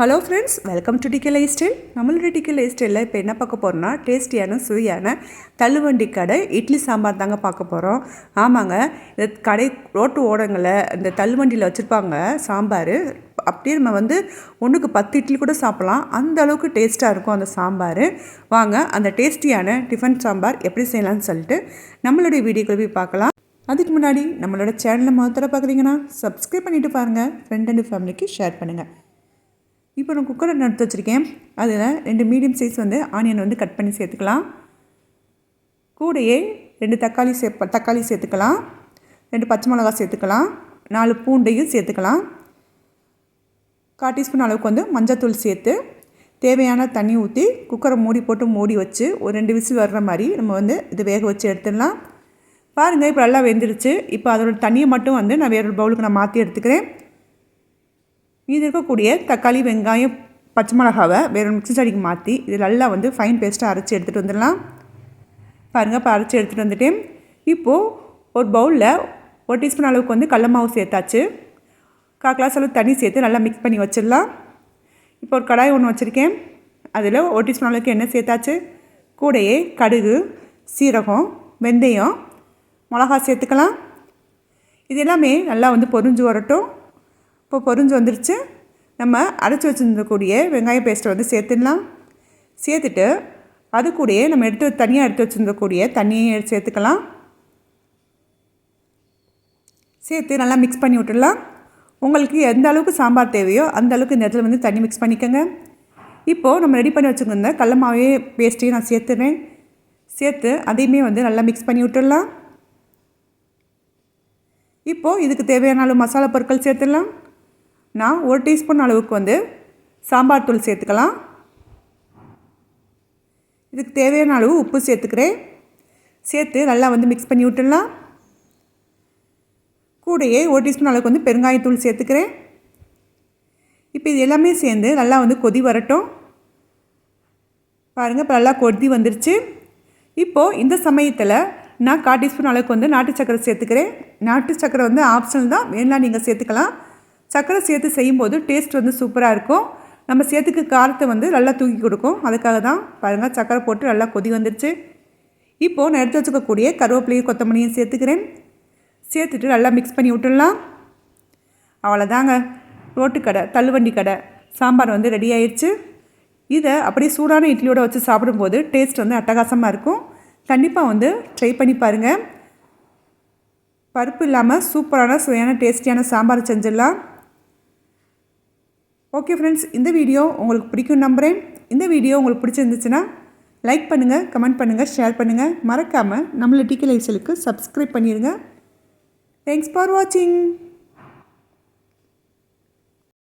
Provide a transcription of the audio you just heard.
Hello friends welcome to tickle lifestyle நம்மளோட tickle life ஸ்டைலில் இப்போ என்ன பார்க்க போகிறோம்னா டேஸ்டியான சுவையான தள்ளுவண்டி கடை இட்லி சாம்பார் தாங்க பார்க்க போகிறோம் ஆமாங்க இந்த கடை ரோட்டு ஓடங்களை இந்த தள்ளுவண்டியில் வச்சுருப்பாங்க சாம்பார். அப்படியே நம்ம வந்து ஒன்றுக்கு பத்து இட்லி கூட சாப்பிட்லாம். அந்த அளவுக்கு டேஸ்ட்டாக இருக்கும் அந்த சாம்பார். வாங்க அந்த டேஸ்டியான டிஃபன் சாம்பார் எப்படி செய்யலாம்னு சொல்லிட்டு நம்மளுடைய வீடியோக்கள் போய் பார்க்கலாம். அதுக்கு முன்னாடி நம்மளோட சேனலை முதல்ல பார்க்குறீங்கன்னா சப்ஸ்கிரைப் பண்ணிவிட்டு பாருங்கள் ஃப்ரெண்ட் அண்ட் ஃபேமிலிக்கு ஷேர் பண்ணுங்கள் இப்போ நான் குக்கரை நடத்து வச்சுருக்கேன். அதில் ரெண்டு மீடியம் சைஸ் வந்து ஆனியன் வந்து கட் பண்ணி சேர்த்துக்கலாம். கூடையே ரெண்டு தக்காளி சே தக்காளி சேர்த்துக்கலாம். ரெண்டு பச்சை மிளகா சேர்த்துக்கலாம். நாலு பூண்டையும் சேர்த்துக்கலாம். கால் டீஸ்பூன் அளவுக்கு வந்து மஞ்சத்தூள் சேர்த்து தேவையான தண்ணி ஊற்றி குக்கரை மூடி போட்டு மூடி வச்சு ஒரு ரெண்டு விசில் வர்ற மாதிரி நம்ம வந்து இது வேக வச்சு எடுத்துடலாம். பாருங்கள் இப்போ நல்லா வெந்துருச்சு. இப்போ அதோட தண்ணியை மட்டும் வந்து நான் வேறொரு பவுலுக்கு நான் மாற்றி எடுத்துக்கிறேன். இது இருக்கக்கூடிய தக்காளி வெங்காயம் பச்சை மிளகாவை வேறு மிக்சி சாடிக்கு மாற்றி இது நல்லா வந்து ஃபைன் பேஸ்ட்டாக அரைச்சி எடுத்துகிட்டு வந்துடலாம். பாருங்கள் இப்போ அரைச்சி எடுத்துகிட்டு வந்துட்டேன். இப்போது ஒரு பவுலில் ஒரு டீஸ்பூன் அளவுக்கு வந்து கடல மாவு சேர்த்தாச்சு. கால் கிளாஸ் அளவு தண்ணி சேர்த்து நல்லா மிக்ஸ் பண்ணி வச்சிடலாம். இப்போ ஒரு கடாய் ஒன்று வச்சுருக்கேன். அதில் ஒரு டீஸ்பூன் அளவுக்கு எண்ணெய் சேர்த்தாச்சு. கூடையே கடுகு சீரகம் வெந்தயம் மிளகா சேர்த்துக்கலாம். இது எல்லாமே நல்லா வந்து பொரிஞ்சு வரட்டும். இப்போ பொறிஞ்சு வந்துருச்சு. நம்ம அரைச்சி வச்சுருந்தக்கூடிய வெங்காய பேஸ்ட்டை வந்து சேர்த்துடலாம். சேர்த்துட்டு அது கூடயே நம்ம எடுத்து தனியாக எடுத்து வச்சுருந்தக்கூடிய தண்ணியை சேர்த்துக்கலாம். சேர்த்து நல்லா மிக்ஸ் பண்ணி விட்டுடலாம். உங்களுக்கு எந்த அளவுக்கு சாம்பார் தேவையோ அந்த அளவுக்கு இந்த இடத்துல வந்து தண்ணி மிக்ஸ் பண்ணிக்கோங்க. இப்போது நம்ம ரெடி பண்ணி வச்சுருந்த கடல மாவே பேஸ்ட்டையும் நான் சேர்த்துறேன். சேர்த்து அதையுமே வந்து நல்லா மிக்ஸ் பண்ணி விட்டுடலாம். இப்போது இதுக்கு தேவையான அளவு மசாலா பொருட்கள் சேர்த்துடலாம். நான் ஒரு டீஸ்பூன் அளவுக்கு வந்து சாம்பார் தூள் சேர்த்துக்கலாம். இதுக்கு தேவையான அளவு உப்பு சேர்த்துக்கிறேன். சேர்த்து நல்லா வந்து மிக்ஸ் பண்ணி விட்டுடலாம். கூடையே ஒரு டீஸ்பூன் அளவுக்கு வந்து பெருங்காயத்தூள் சேர்த்துக்கிறேன். இப்போ இது எல்லாமே சேர்ந்து நல்லா வந்து கொதி வரட்டும். பாருங்கள் இப்போ நல்லா கொதி வந்துருச்சு. இப்போது இந்த சமயத்தில் நான் கால் டீஸ்பூன் அளவுக்கு வந்து நாட்டு சக்கரை சேர்த்துக்கிறேன். நாட்டு சக்கரை வந்து ஆப்ஷனல் தான். வேணாம் நீங்கள் சேர்த்துக்கலாம். சர்க்கரை சேர்த்து செய்யும்போது டேஸ்ட் வந்து சூப்பராக இருக்கும். நம்ம சேர்த்துக்கு காரத்தை வந்து நல்லா தூக்கி கொடுக்கும். அதுக்காக தான் பாருங்கள் சர்க்கரை போட்டு நல்லா கொதி வந்துடுச்சு இப்போது நான் எடுத்து வச்சுக்கக்கூடிய கருவேப்பிலையும் கொத்தமல்லியும் சேர்த்துக்கிறேன். சேர்த்துட்டு நல்லா மிக்ஸ் பண்ணி விட்டுடலாம். அவ்வளோதாங்க. ரோட்டு கடை தள்ளுவண்டி கடை சாம்பார் வந்து ரெடி ஆயிடுச்சு இதை அப்படியே சூடான இட்லியோடு வச்சு சாப்பிடும்போது டேஸ்ட் வந்து அட்டகாசமாக இருக்கும். கண்டிப்பாக வந்து ட்ரை பண்ணி பாருங்கள் பருப்பு இல்லாமல் சூப்பரான சுவையான டேஸ்டியான சாம்பார் செஞ்சிடலாம். ஓகே ஃப்ரெண்ட்ஸ் இந்த வீடியோ உங்களுக்கு பிடிக்கும் நம்புகிறேன் இந்த வீடியோ உங்களுக்கு பிடிச்சிருந்துச்சுன்னா லைக் பண்ணுங்கள் கமெண்ட் பண்ணுங்கள் ஷேர் பண்ணுங்கள் மறக்காமல் நம்மளை டிக்கி லைஃப்ஸலுக்கு சப்ஸ்கிரைப் பண்ணிடுங்க தேங்க்ஸ் ஃபார் வாட்சிங்